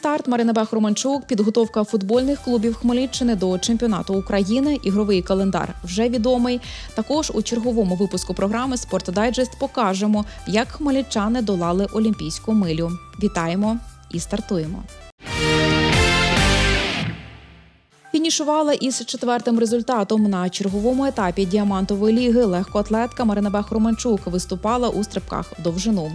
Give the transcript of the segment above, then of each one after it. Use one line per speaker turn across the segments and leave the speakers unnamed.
старт Марина Бех Романчук, підготовка футбольних клубів Хмельниччини до чемпіонату України. Ігровий календар вже відомий. Також у черговому випуску програми «Спортдайджест» покажемо, як хмельничани долали олімпійську милю. Вітаємо і стартуємо. Фінішувала із четвертим результатом на черговому етапі діамантової ліги. Легкоатлетка Марина Бех Романчук виступала у стрибках довжину.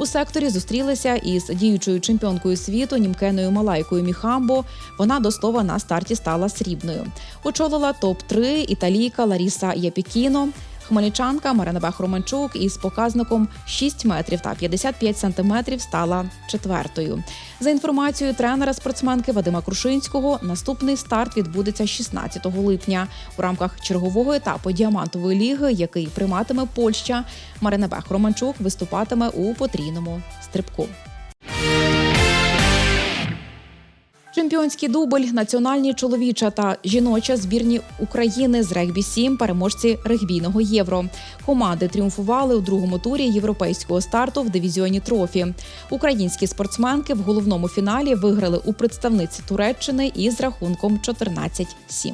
У секторі зустрілися із діючою чемпіонкою світу Німкеною Малайкою Міхамбо. Вона до слова на старті стала срібною. Очолила топ 3 італійка Ларіса Япікіно. Хмельничанка Марина Бех Романчук із показником 6 метрів та 55 сантиметрів стала четвертою. За інформацією тренера спортсменки Вадима Крушинського, наступний старт відбудеться 16 липня у рамках чергового етапу діамантової ліги, який прийматиме Польща. Марина Бех Романчук виступатиме у потрійному стрибку. Чемпіонський дубль, національні чоловіча та жіноча збірні України з регбі 7 переможці регбійного євро. Команди тріумфували у другому турі європейського старту в дивізіоні трофі. Українські спортсменки в головному фіналі виграли у представниці Туреччини із рахунком 14-7.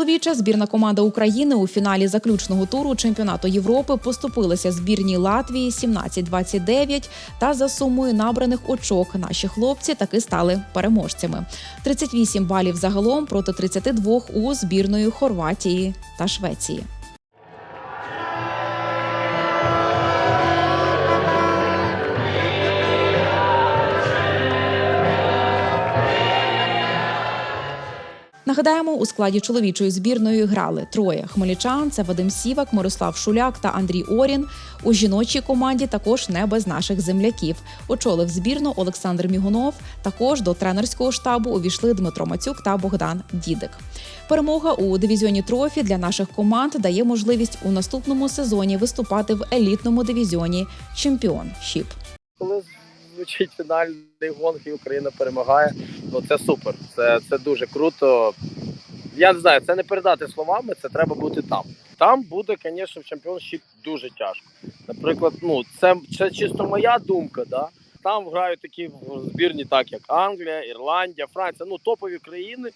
Чоловіча збірна команда України у фіналі заключного туру чемпіонату Європи поступилася збірній Латвії 17-29 та за сумою набраних очок наші хлопці таки стали переможцями. 38 балів загалом проти 32 у збірної Хорватії та Швеції. Нагадаємо, у складі чоловічої збірної грали троє хмельничан: це Вадим Сівак, Мирослав Шуляк та Андрій Орін. У жіночій команді також не без наших земляків. Очолив збірну Олександр Мігунов. Також до тренерського штабу увійшли Дмитро Мацюк та Богдан Дідик. Перемога у дивізіоні трофі для наших команд дає можливість у наступному сезоні виступати в елітному дивізіоні Чемпіоншіп.
коли звучить фінальний гонг і Україна перемагає, ну це супер. Це, це дуже круто. Я не знаю, це не передати словами, це треба бути там. Там буде, звісно, в чемпіоншіп дуже тяжко. Наприклад, ну це, це чисто моя думка. Да? Там грають такі збірні, так як Англія, Ірландія, Франція, ну топові країни.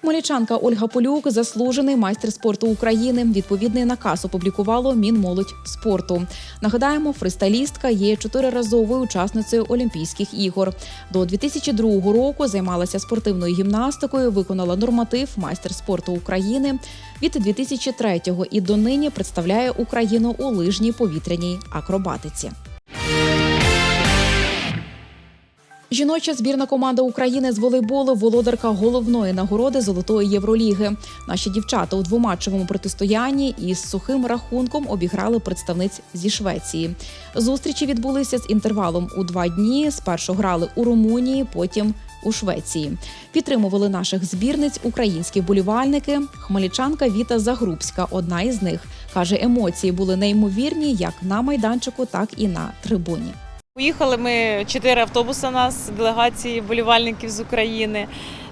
Хмельничанка Ольга Полюк заслужений майстер спорту України. Відповідний наказ опублікувало Мінмолодь спорту. Нагадаємо, фристайлістка є чотириразовою учасницею Олімпійських ігор. До 2002 року займалася спортивною гімнастикою, виконала норматив майстер спорту України. Від 2003-го і донині представляє Україну у лижній повітряній акробатиці. Жіноча збірна команда України з волейболу володарка головної нагороди Золотої Євроліги. Наші дівчата у двоматчевому протистоянні із сухим рахунком обіграли представниць зі Швеції. Зустрічі відбулися з інтервалом у два дні. Спершу грали у Румунії, потім у Швеції. Підтримували наших збірниць українські вболівальники. Хмельничанка Віта Загрубська, одна із них, каже, емоції були неймовірні як на майданчику, так і на трибуні.
Поїхали ми чотири автобуси. Нас делегації болівальників з України.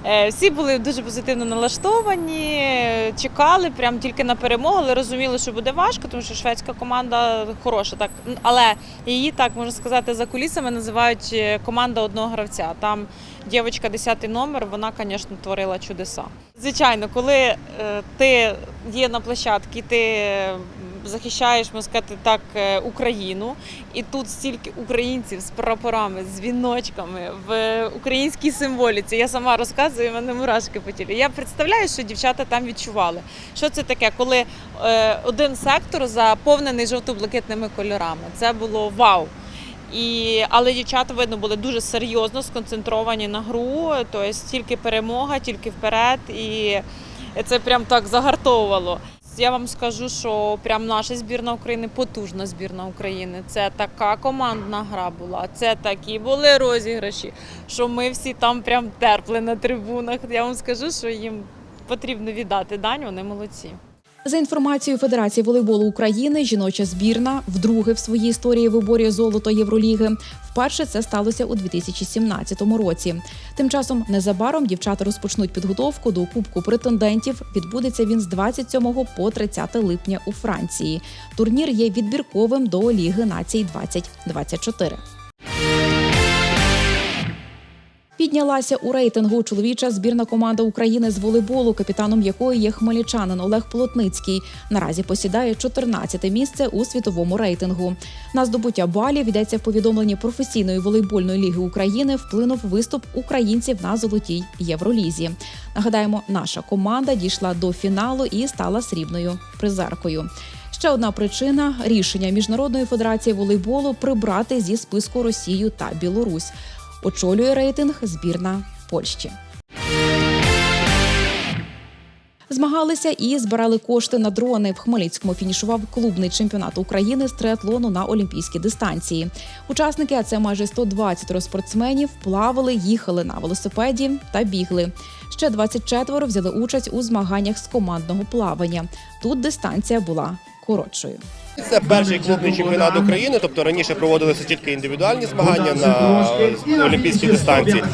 Е, Всі були дуже позитивно налаштовані, чекали прям тільки на перемогу, але розуміли, що буде важко, тому що шведська команда хороша. Так але її так можна сказати за кулісами називають е, команда одного гравця. Там дівчинка 10 номер, вона, звісно, творила чудеса. Звичайно, коли е, ти є на площадці, ти захищаєш, можна сказати так, е, Україну, і тут стільки українців з прапорами, з віночками в українській символіці. Я сама розказую, в мене мурашки по тілі. Я представляю, що дівчата там відчували. Що це таке, коли е, один сектор заповнений жовто-блакитними кольорами. Це було вау. І, але дівчата видно були дуже серйозно сконцентровані на гру, тобто тільки перемога, тільки вперед, і це прям так загартовувало. Я вам скажу, що прям наша збірна України потужна збірна України. Це така командна гра була. Це такі були розіграші, що ми всі там прям терпли на трибунах. Я вам скажу, що їм потрібно віддати дань, вони молодці.
За інформацією Федерації волейболу України, жіноча збірна вдруге в своїй історії виборює золото Євроліги. Вперше це сталося у 2017 році. Тим часом незабаром дівчата розпочнуть підготовку до Кубку претендентів. Відбудеться він з 27 по 30 липня у Франції. Турнір є відбірковим до Ліги націй 2024. Піднялася у рейтингу чоловіча збірна команда України з волейболу, капітаном якої є хмельничанин Олег Полотницький. Наразі посідає 14-те місце у світовому рейтингу. На здобуття балів йдеться в повідомленні професійної волейбольної ліги України. Вплинув виступ українців на золотій євролізі. Нагадаємо, наша команда дійшла до фіналу і стала срібною призеркою. Ще одна причина рішення міжнародної федерації волейболу прибрати зі списку Росію та Білорусь. Очолює рейтинг збірна Польщі. Змагалися і збирали кошти на дрони. В Хмельницькому фінішував клубний чемпіонат України з триатлону на олімпійській дистанції. Учасники, а це майже 120 спортсменів, плавали, їхали на велосипеді та бігли. Ще 24 взяли участь у змаганнях з командного плавання. Тут дистанція була коротшою.
Це перший клубний чемпіонат України, тобто раніше проводилися тільки індивідуальні змагання на олімпійській дистанції.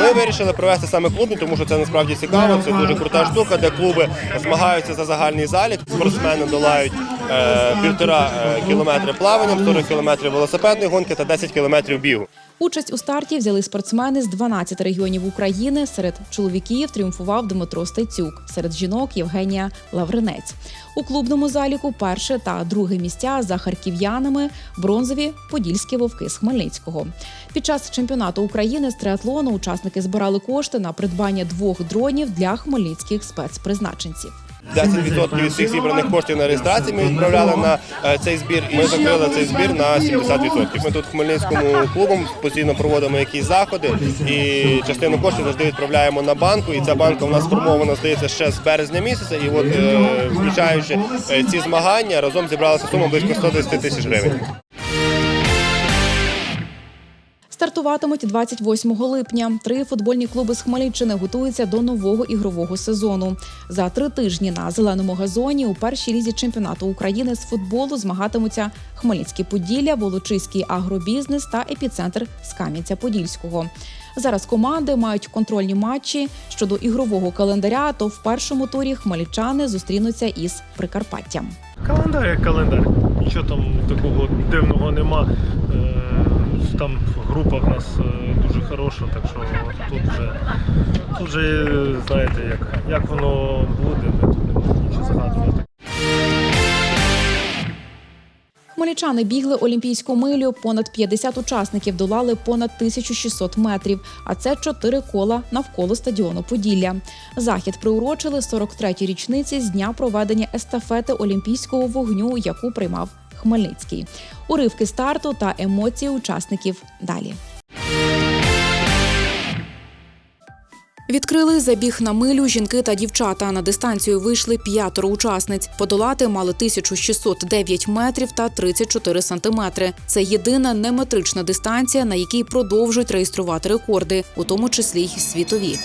Ми вирішили провести саме клубні, тому що це насправді цікаво. Це дуже крута штука, де клуби змагаються за загальний залік. Спортсмени долають е, півтора е, кілометри плаванням, 40 кілометрів велосипедної гонки та 10 кілометрів бігу.
Участь у старті взяли спортсмени з 12 регіонів України. Серед чоловіків тріумфував Дмитро Стецюк, серед жінок Євгенія Лавринець. У клубному заліку перше та друге місця за харків'янами бронзові подільські вовки з Хмельницького. Під час чемпіонату України з триатлону учасники збирали кошти на придбання двох дронів для хмельницьких спецпризначенців.
10% від всіх зібраних коштів на реєстрації ми відправляли на е, цей збір. Ми закрили цей збір на 70%. Ми тут Хмельницькому клубом постійно проводимо якісь заходи, і частину коштів завжди відправляємо на банку. І ця банка у нас сформована здається ще з березня місяця. І от е, включаючи е, ці змагання, разом зібралася сума близько 110 тисяч гривень.
Стартуватимуть 28 липня. Три футбольні клуби з Хмельниччини готуються до нового ігрового сезону. За три тижні на зеленому газоні у першій лізі чемпіонату України з футболу змагатимуться Хмельницьке Поділля, Волочиський агробізнес та епіцентр з Кам'янця-Подільського. Зараз команди мають контрольні матчі щодо ігрового календаря. То в першому турі хмельничани зустрінуться із Прикарпаттям.
Календар як календар. Нічого там такого дивного нема. Там група в нас е, дуже хороша, так що тут вже, тут вже е, знаєте, як, як воно буде, тут не можемо нічого згадувати.
Хмельничани бігли олімпійську милю. Понад 50 учасників долали понад 1600 метрів. А це чотири кола навколо стадіону Поділля. Захід приурочили 43-й річниці з дня проведення естафети олімпійського вогню, яку приймав Хмельницький. Уривки старту та емоції учасників далі. Відкрили забіг на милю жінки та дівчата. На дистанцію вийшли п'ятеро учасниць. Подолати мали 1609 метрів та 34 сантиметри. Це єдина неметрична дистанція, на якій продовжують реєструвати рекорди, у тому числі й світові.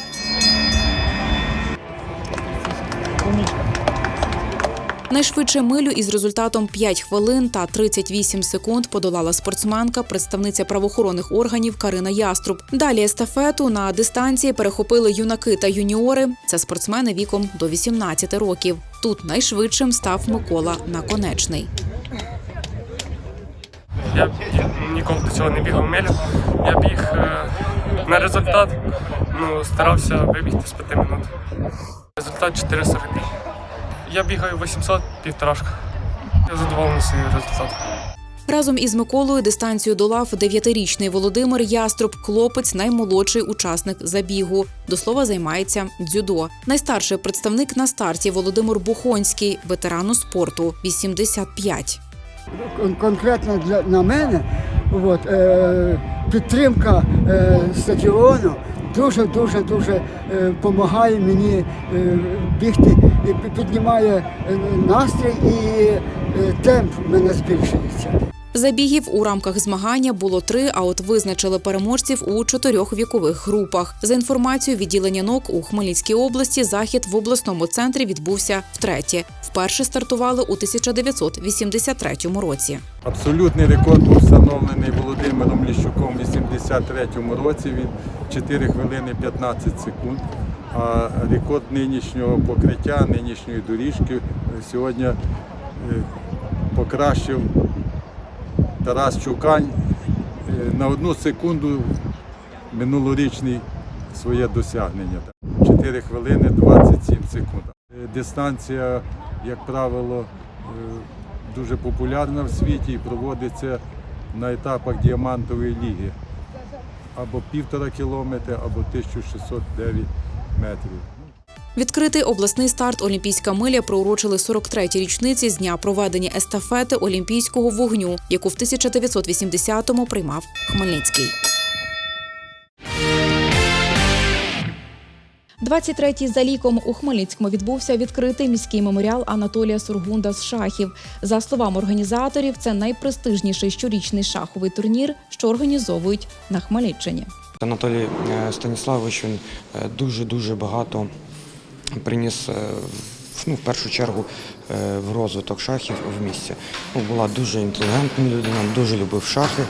Найшвидше милю із результатом 5 хвилин та 38 секунд подолала спортсменка, представниця правоохоронних органів Карина Яструб. Далі естафету на дистанції перехопили юнаки та юніори. Це спортсмени віком до 18 років. Тут найшвидшим став Микола Наконечний.
Я ніколи до цього не бігав милю. Я біг е, на результат, ну, старався вибігти з 5 минут. Результат 4.45. Я бігаю 800 півторашка. Я задоволений своїм результатом.
Разом із Миколою дистанцію долав дев'ятирічний Володимир Яструб. Хлопець наймолодший учасник забігу. До слова займається дзюдо. Найстарший представник на старті Володимир Бухонський, ветерану спорту 85.
кон- конкретно для на мене от, е, підтримка е, стадіону дуже дуже допомагає мені е, бігти піднімає е, настрій і е, темп в мене збільшується.
Забігів у рамках змагання було три, а от визначили переможців у чотирьох вікових групах. За інформацією відділення НОК у Хмельницькій області, захід в обласному центрі відбувся втретє. Вперше стартували у 1983 році.
Абсолютний рекорд був встановлений Володимиром Ліщуком у 83-му році. Він 4 хвилини 15 секунд. А рекорд нинішнього покриття, нинішньої доріжки е, сьогодні е, покращив Тарас Чукань е, на одну секунду минулорічний своє досягнення. 4 хвилини 27 секунд. Дистанція, як правило, е, дуже популярна в світі і проводиться на етапах діамантової ліги. Або півтора кілометра, або 1609 метрів.
Відкритий обласний старт Олімпійська миля приурочили 43-й річниці з дня проведення естафети Олімпійського вогню, яку в 1980-му приймав Хмельницький. 23-й за ліком у Хмельницькому відбувся відкритий міський меморіал Анатолія Сургунда з шахів. За словами організаторів, це найпрестижніший щорічний шаховий турнір, що організовують на Хмельниччині.
Анатолій е, Станіславович він дуже дуже багато приніс е, ну, в першу чергу е, в розвиток шахів в місті. Ну, була дуже інтелігентна людина, дуже любив шахи,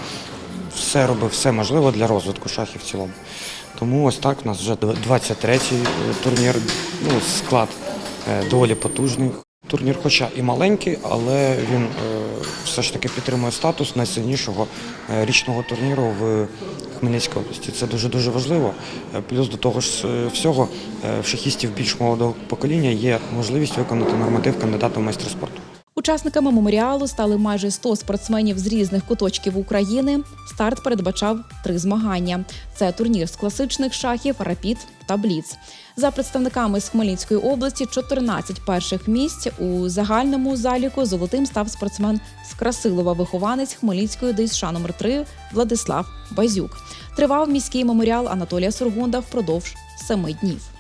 все робив все можливе для розвитку шахів в цілому. Тому ось так у нас вже 23-й турнір, ну, склад е, доволі потужний. Турнір, хоча і маленький, але він е, все ж таки підтримує статус найсильнішого е, річного турніру в Хмельницькій області. Це дуже дуже важливо. Е, Плюс до того ж е, всього е, в шахістів більш молодого покоління є можливість виконати норматив кандидата в майстри спорту.
Учасниками меморіалу стали майже 100 спортсменів з різних куточків України. Старт передбачав три змагання: це турнір з класичних шахів, рапід та бліц. За представниками з Хмельницької області 14 перших місць у загальному заліку золотим став спортсмен з Красилова, вихованець Хмельницької ДСШ номер 3 Владислав Базюк. Тривав міський меморіал Анатолія Сургунда впродовж семи днів.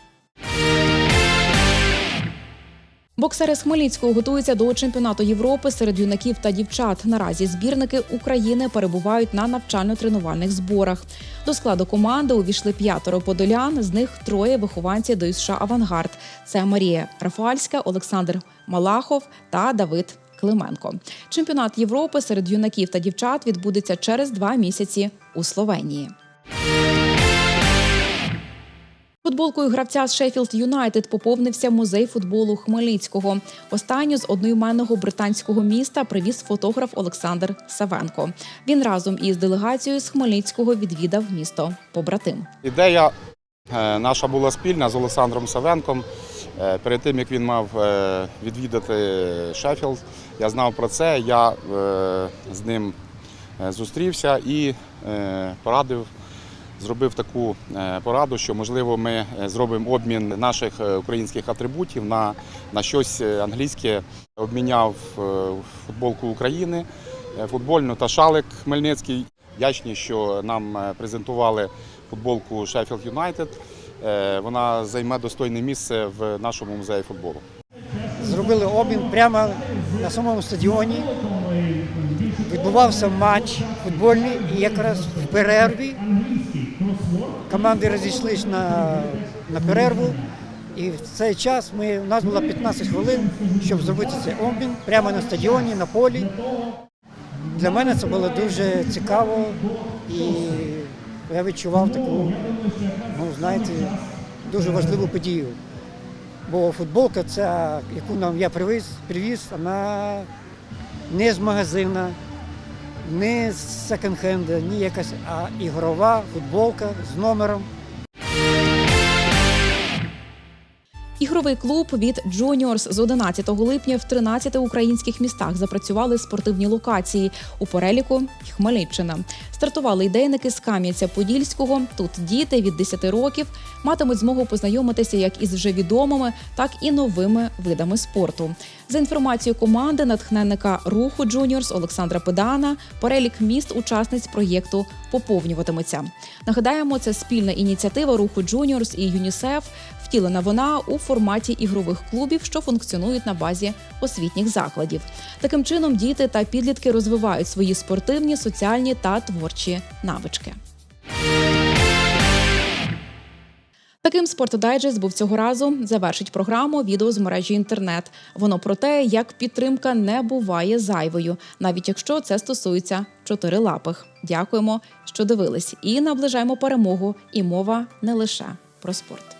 Боксери з Хмельницького готуються до чемпіонату Європи серед юнаків та дівчат. Наразі збірники України перебувають на навчально-тренувальних зборах. До складу команди увійшли п'ятеро подолян, з них троє вихованці до США Авангард. Це Марія Рафальська, Олександр Малахов та Давид Клименко. Чемпіонат Європи серед юнаків та дівчат відбудеться через два місяці у Словенії. Футболкою гравця з Шеффілд Юнайтед поповнився музей футболу Хмельницького. Останню з одноіменного британського міста привіз фотограф Олександр Савенко. Він разом із делегацією з Хмельницького відвідав місто побратим.
Ідея е, наша була спільна з Олександром Савенком. Е, Перед тим як він мав е, відвідати Шеффілд, я знав про це. Я з ним зустрівся і порадив, зробив таку е, пораду, що можливо ми е, зробимо обмін наших е, українських атрибутів на, на щось англійське. Обміняв футболку України, футбольну та шалик Хмельницький. Вдячні, що нам презентували футболку United. Е, Вона займе достойне місце в нашому музеї футболу.
зробили обмін прямо на самому стадіоні. Відбувався матч футбольний, і якраз в перерві команди розійшлись на, на перерву. І в цей час ми, у нас було 15 хвилин, щоб зробити цей обмін прямо на стадіоні, на полі. Для мене це було дуже цікаво і я відчував таку, ну знаєте, дуже важливу подію. Бо футболка, ця, яку нам я привіз, привіз, вона не з магазина, не з секонд-хенда, ні якась, а ігрова футболка з номером.
Ігровий клуб від Juniors з 11 липня в 13 українських містах запрацювали спортивні локації у переліку Хмельниччина. Стартували ідейники з Кам'янця-Подільського. Тут діти від 10 років матимуть змогу познайомитися як із вже відомими, так і новими видами спорту. За інформацією команди натхненника руху Juniors Олександра Педана, перелік міст учасниць проєкту поповнюватиметься. Нагадаємо, це спільна ініціатива руху Juniors і ЮНІСЕФ. Втілена вона у форматі ігрових клубів, що функціонують на базі освітніх закладів. Таким чином діти та підлітки розвивають свої спортивні, соціальні та творчі навички. Таким спортодайджест був цього разу. Завершить програму відео з мережі інтернет. Воно про те, як підтримка не буває зайвою, навіть якщо це стосується чотирилапих. Дякуємо, що дивились, і наближаємо перемогу. І мова не лише про спорт.